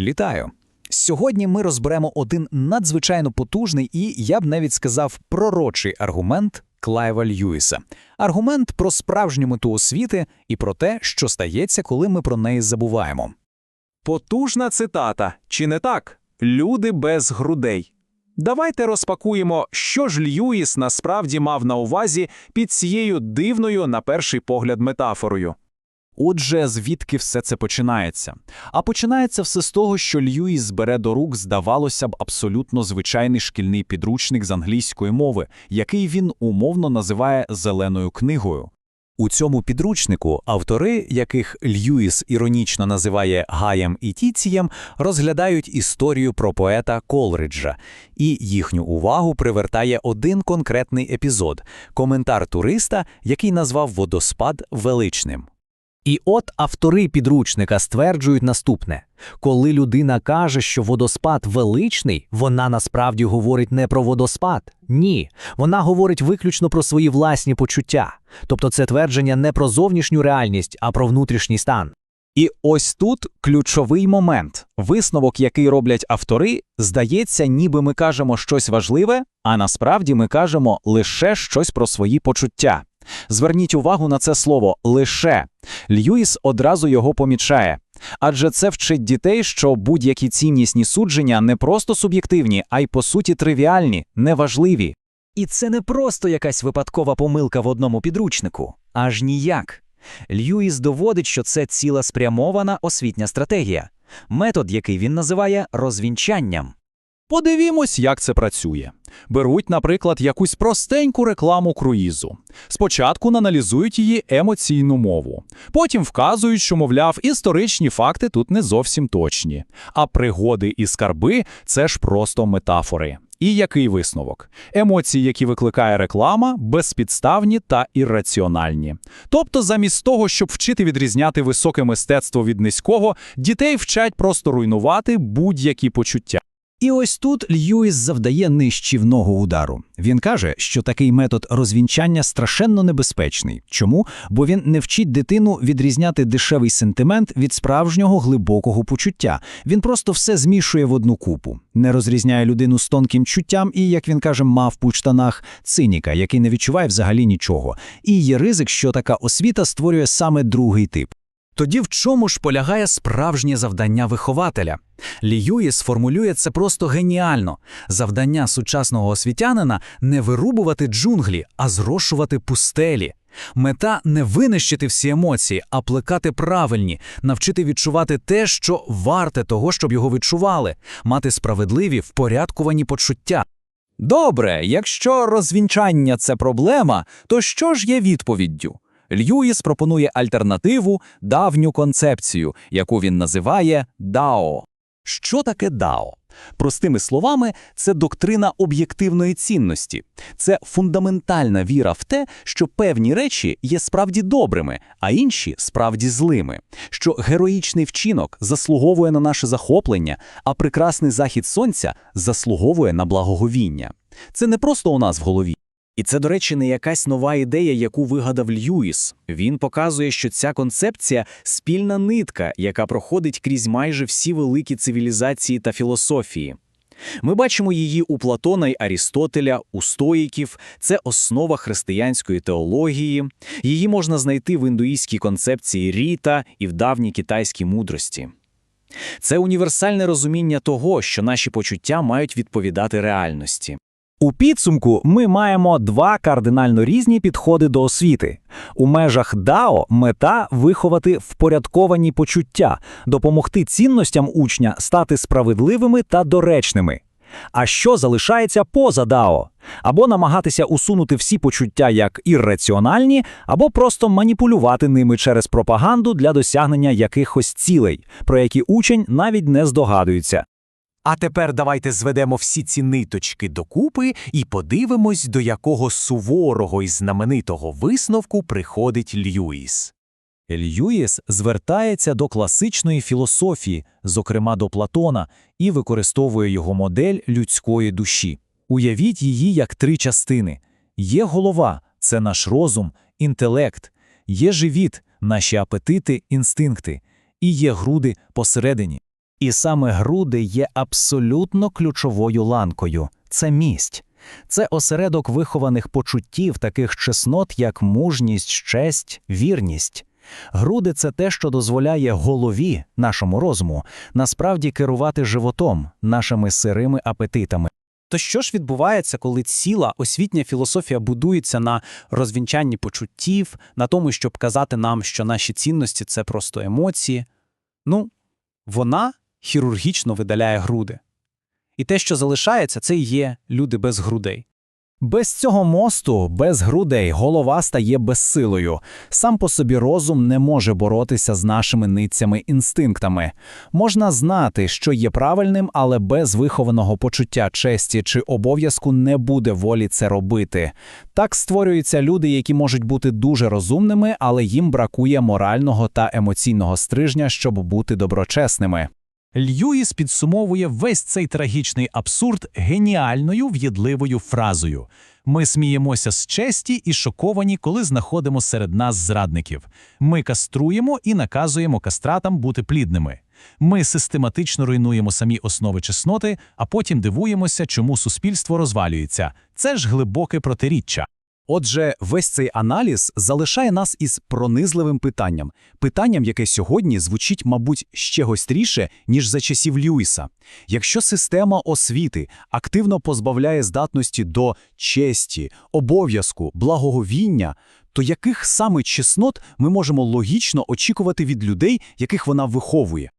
Літаю! Сьогодні ми розберемо один надзвичайно потужний і, я б навіть сказав, пророчий аргумент Клайва Льюіса. Аргумент про справжню мету освіти і про те, що стається, коли ми про неї забуваємо. Потужна цитата, чи не так? Люди без грудей. Давайте розпакуємо, що ж Льюіс насправді мав на увазі під цією дивною, на перший погляд, метафорою. Отже, звідки все це починається? А починається все з того, що Льюіс бере до рук, здавалося б, абсолютно звичайний шкільний підручник з англійської мови, який він умовно називає зеленою книгою. У цьому підручнику автори, яких Льюіс іронічно називає Гаєм і Тіцієм, розглядають історію про поета Колриджа, і їхню увагу привертає один конкретний епізод – коментар туриста, який назвав водоспад величним. І от автори підручника стверджують наступне: коли людина каже, що водоспад величний, вона насправді говорить не про водоспад. Ні, вона говорить виключно про свої власні почуття. Тобто це твердження не про зовнішню реальність, а про внутрішній стан. І ось тут ключовий момент. Висновок, який роблять автори, здається, ніби ми кажемо щось важливе, а насправді ми кажемо лише щось про свої почуття. Зверніть увагу на це слово лише. Льюіс одразу його помічає. Адже це вчить дітей, що будь-які ціннісні судження не просто суб'єктивні, а й по суті тривіальні, неважливі. І це не просто якась випадкова помилка в одному підручнику, аж ніяк. Льюіс доводить, що це цілеспрямована освітня стратегія, метод, який він називає розвінчанням. Подивімось, як це працює. Беруть, наприклад, якусь простеньку рекламу круїзу. Спочатку аналізують її емоційну мову, потім вказують, що, мовляв, історичні факти тут не зовсім точні, а пригоди і скарби це ж просто метафори. І який висновок? Емоції, які викликає реклама, безпідставні та ірраціональні. Тобто, замість того, щоб вчити відрізняти високе мистецтво від низького, дітей вчать просто руйнувати будь-які почуття. І ось тут Льюіс завдає нищівного удару. Він каже, що такий метод розвінчання страшенно небезпечний. Чому? Бо він не вчить дитину відрізняти дешевий сентимент від справжнього глибокого почуття. Він просто все змішує в одну купу, не розрізняє людину з тонким чуттям і, як він каже, мавпу в штанах циніка, який не відчуває взагалі нічого. І є ризик, що така освіта створює саме другий тип. Тоді в чому ж полягає справжнє завдання вихователя? Льюіс формулює це просто геніально. Завдання сучасного освітянина не вирубувати джунглі, а зрошувати пустелі. Мета не винищити всі емоції, а плекати правильні, навчити відчувати те, що варте того, щоб його відчували, мати справедливі впорядкувані почуття. Добре, якщо розвінчання це проблема, то що ж є відповіддю? Льюіс пропонує альтернативу давню концепцію, яку він називає Дао. Що таке Дао? Простими словами, це доктрина об'єктивної цінності. Це фундаментальна віра в те, що певні речі є справді добрими, а інші справді злими. Що героїчний вчинок заслуговує на наше захоплення, а прекрасний захід сонця заслуговує на благоговіння. Це не просто у нас в голові. І це, до речі, не якась нова ідея, яку вигадав Льюіс. Він показує, що ця концепція спільна нитка, яка проходить крізь майже всі великі цивілізації та філософії. Ми бачимо її у Платона й Арістотеля, у стоїків, це основа християнської теології. Її можна знайти в індуїзькій концепції Ріта і в давній китайській мудрості. Це універсальне розуміння того, що наші почуття мають відповідати реальності. У підсумку ми маємо два кардинально різні підходи до освіти. У межах ДАО мета виховати впорядковані почуття, допомогти цінностям учня стати справедливими та доречними. А що залишається поза ДАО? Або намагатися усунути всі почуття як ірраціональні, або просто маніпулювати ними через пропаганду для досягнення якихось цілей, про які учень навіть не здогадується. А тепер давайте зведемо всі ці ниточки докупи і подивимось, до якого суворого і знаменитого висновку приходить Льюіс. Льюіс звертається до класичної філософії, зокрема до Платона, і використовує його модель людської душі. Уявіть її як три частини: є голова це наш розум, інтелект, є живіт, наші апетити, інстинкти, і є груди посередині. І саме груди є абсолютно ключовою ланкою. Це мість. Це осередок вихованих почуттів, таких чеснот, як мужність, честь, вірність. Груди це те, що дозволяє голові, нашому розуму, насправді керувати животом, нашими сирими апетитами. То що ж відбувається, коли ціла освітня філософія будується на розвінчанні почуттів, на тому, щоб казати нам, що наші цінності це просто емоції? Ну, вона хірургічно видаляє груди. І те, що залишається, це і є люди без грудей. Без цього мосту, без грудей, голова стає безсилою. Сам по собі розум не може боротися з нашими ницями інстинктами. Можна знати, що є правильним, але без вихованого почуття честі чи обов'язку не буде волі це робити. Так створюються люди, які можуть бути дуже розумними, але їм бракує морального та емоційного стрижня, щоб бути доброчесними. Льюіс підсумовує весь цей трагічний абсурд геніальною в'єдливою фразою. Ми сміємося з честі і шоковані, коли знаходимо серед нас зрадників. Ми каструємо і наказуємо кастратам бути плідними. Ми систематично руйнуємо самі основи чесноти, а потім дивуємося, чому суспільство розвалюється. Це ж глибоке протиріччя. Отже, весь цей аналіз залишає нас із пронизливим питанням. Питанням, яке сьогодні звучить, мабуть, ще гостріше, ніж за часів Льюіса. Якщо система освіти активно позбавляє здатності до честі, обов'язку, благоговіння, то яких саме чеснот ми можемо логічно очікувати від людей, яких вона виховує?